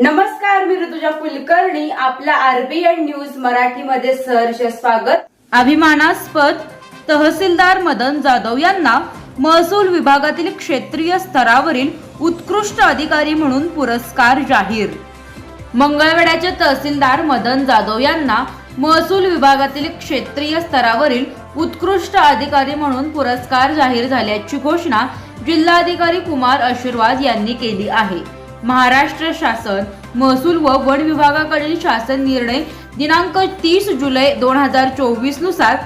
नमस्कार मी ऋतुजा कुलकर्णी. आपल्या RBN news मराठीमध्ये सहर्ष स्वागत. अभिमानास्पद तहसीलदार मदन जाधव यांना महसूल विभागातील क्षेत्रीय स्तरावरील उत्कृष्ट अधिकारी म्हणून पुरस्कार जाहीर. मंगळवेड्याचे तहसीलदार मदन जाधव यांना महसूल विभागातील क्षेत्रीय स्तरावरील उत्कृष्ट अधिकारी म्हणून पुरस्कार जाहीर झाल्याची घोषणा जिल्हाधिकारी कुमार आशीर्वाद यांनी केली आहे. महाराष्ट्र शासन महसूल व वन विभागाकडील शासन निर्णय दिनांक तीस जुलै दोन हजार चोवीसनुसार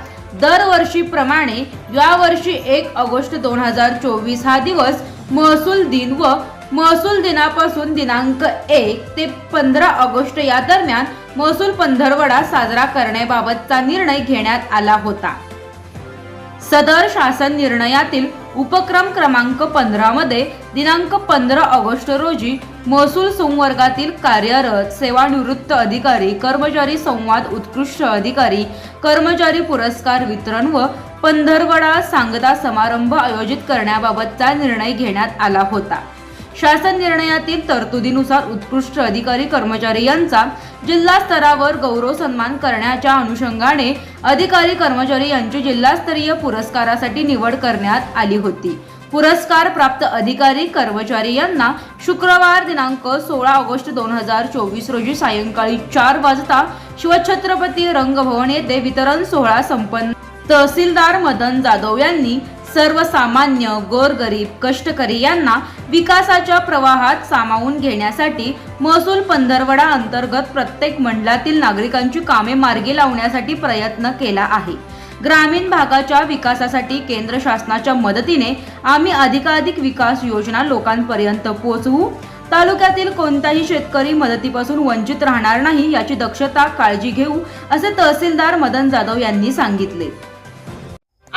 दरवर्षीप्रमाणे यावर्षी एक ऑगस्ट दोन हजार चोवीस हा दिवस महसूल दिन व महसूल दिनापासून दिनांक एक ते पंधरा ऑगस्ट या दरम्यान महसूल पंधरवडा साजरा करण्याबाबतचा निर्णय घेण्यात आला होता. सदर शासन निर्णयातील उपक्रम क्रमांक पंधरामध्ये दिनांक पंधरा ऑगस्ट रोजी महसूल संवर्गातील कार्यरत सेवानिवृत्त अधिकारी कर्मचारी संवाद उत्कृष्ट अधिकारी कर्मचारी पुरस्कार वितरण व पंधरवडा सांगता समारंभ आयोजित करण्याबाबतचा निर्णय घेण्यात आला होता. शासन निर्णयातील तरतुदीनुसार उत्कृष्ट अधिकारी कर्मचारी यांचा जिल्हा स्तरावर गौरव सन्मान करण्याच्या अनुषंगाने अधिकारी कर्मचारी यांची जिल्हास्तरीय पुरस्कारासाठी निवड करण्यात आली होती. पुरस्कार प्राप्त अधिकारी कर्मचारी यांना शुक्रवार दिनांक सोळा ऑगस्ट दोन हजार चोवीस रोजी सायंकाळी चार वाजता शिवछत्रपती रंगभवन येथे वितरण सोहळा संपन्न. तहसीलदार मदन जाधव यांनी सर्वसामान्य गोरगरीब कष्टकरी यांना विकासाच्या प्रवाहात सामावून घेण्यासाठी महसूल पंधरवडा अंतर्गत प्रत्येक मंडळातील नागरिकांची कामे मार्गी लावण्यासाठी प्रयत्न केला आहे. ग्रामीण भागाच्या विकासासाठी केंद्र शासनाच्या मदतीने आम्ही अधिकाधिक विकास योजना लोकांपर्यंत पोहोचवू. तालुक्यातील कोणताही शेतकरी मदतीपासून वंचित राहणार नाही याची दक्षता काळजी घेऊ असे तहसीलदार मदन जाधव यांनी सांगितले.